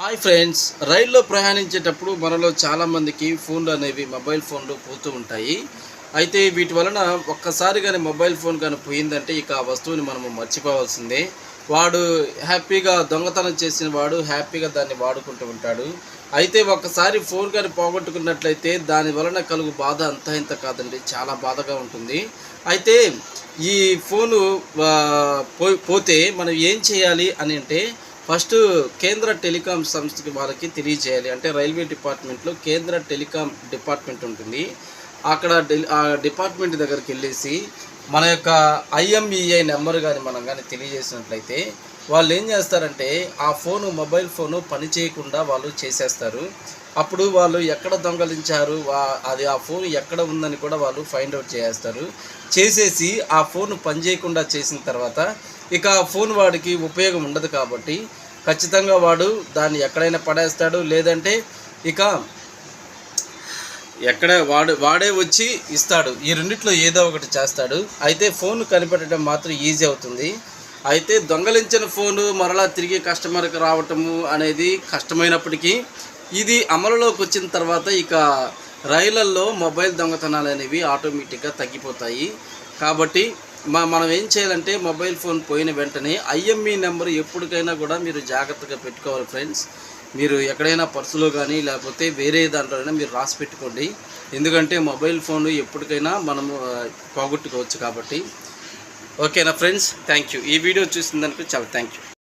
Hi friends రైల్లో ప్రయాణించేటప్పుడు మనలో చాలామందికి ఫోన్లు అనేవి మొబైల్ ఫోన్లు పోతూ ఉంటాయి. అయితే వీటి వలన ఒక్కసారి కానీ మొబైల్ ఫోన్ కానీ పోయిందంటే ఇక ఆ వస్తువుని మనము మర్చిపోవాల్సిందే. వాడు హ్యాపీగా దొంగతనం చేసిన వాడు హ్యాపీగా దాన్ని వాడుకుంటూ ఉంటాడు. అయితే ఒక్కసారి ఫోన్ కానీ పోగొట్టుకున్నట్లయితే దాని వలన కలుగు బాధ అంతా ఇంత కాదండి చాలా బాధగా ఉంటుంది. అయితే ఈ ఫోను పో- పోతే మనం ఏం చేయాలి అని అంటే ఫస్ట్ కేంద్ర టెలికాం సంస్థకి వాళ్ళకి తెలియజేయాలి. అంటే రైల్వే డిపార్ట్మెంట్లో కేంద్ర టెలికాం డిపార్ట్మెంట్ ఉంటుంది. అక్కడ ఆ డిపార్ట్మెంట్ దగ్గరికి వెళ్ళేసి మన యొక్క ఐఎంఈఐ నెంబర్ కానీ మనం కానీ తెలియజేసినట్లయితే వాళ్ళు ఏం చేస్తారంటే ఆ ఫోను మొబైల్ ఫోను పని చేయకుండా వాళ్ళు చేసేస్తారు. అప్పుడు వాళ్ళు ఎక్కడ దొంగలించారు వా అది ఆ ఫోన్ ఎక్కడ ఉందని కూడా వాళ్ళు ఫైండ్ అవుట్ చేస్తారు చేసేసి ఆ ఫోన్ పనిచేయకుండా చేసిన తర్వాత ఇక ఆ ఫోన్ వాడికి ఉపయోగం ఉండదు కాబట్టి ఖచ్చితంగా వాడు దాన్ని ఎక్కడైనా పడేస్తాడు. లేదంటే ఇక ఎక్కడ వాడు వాడే వచ్చి ఇస్తాడు. ఈ రెండిట్లో ఏదో ఒకటి చేస్తాడు. అయితే ఫోన్ కనిపెట్టడం మాత్రం ఈజీ అవుతుంది. అయితే దొంగలించిన ఫోను మరలా తిరిగి కస్టమర్కి రావటము అనేది కష్టమైనప్పటికీ ఇది అమలులోకి వచ్చిన తర్వాత ఇక రైళ్ళల్లో మొబైల్ దొంగతనాలు అనేవి ఆటోమేటిక్గా తగ్గిపోతాయి. కాబట్టి మనం ఏం చేయాలంటే మొబైల్ ఫోన్ పోయిన వెంటనే ఐఎంఈ నెంబర్ ఎప్పటికైనా కూడా మీరు జాగ్రత్తగా పెట్టుకోవాలి ఫ్రెండ్స్. మీరు ఎక్కడైనా పర్సులో కానీ లేకపోతే వేరే దాంట్లోనైనా మీరు రాసి పెట్టుకోండి. ఎందుకంటే మొబైల్ ఫోన్ ఎప్పటికైనా మనము పోగొట్టుకోవచ్చు కాబట్టి. ఓకేనా ఫ్రెండ్స్? థ్యాంక్ యూ ఈ వీడియో చూసిన దానికి చాలా థ్యాంక్ యూ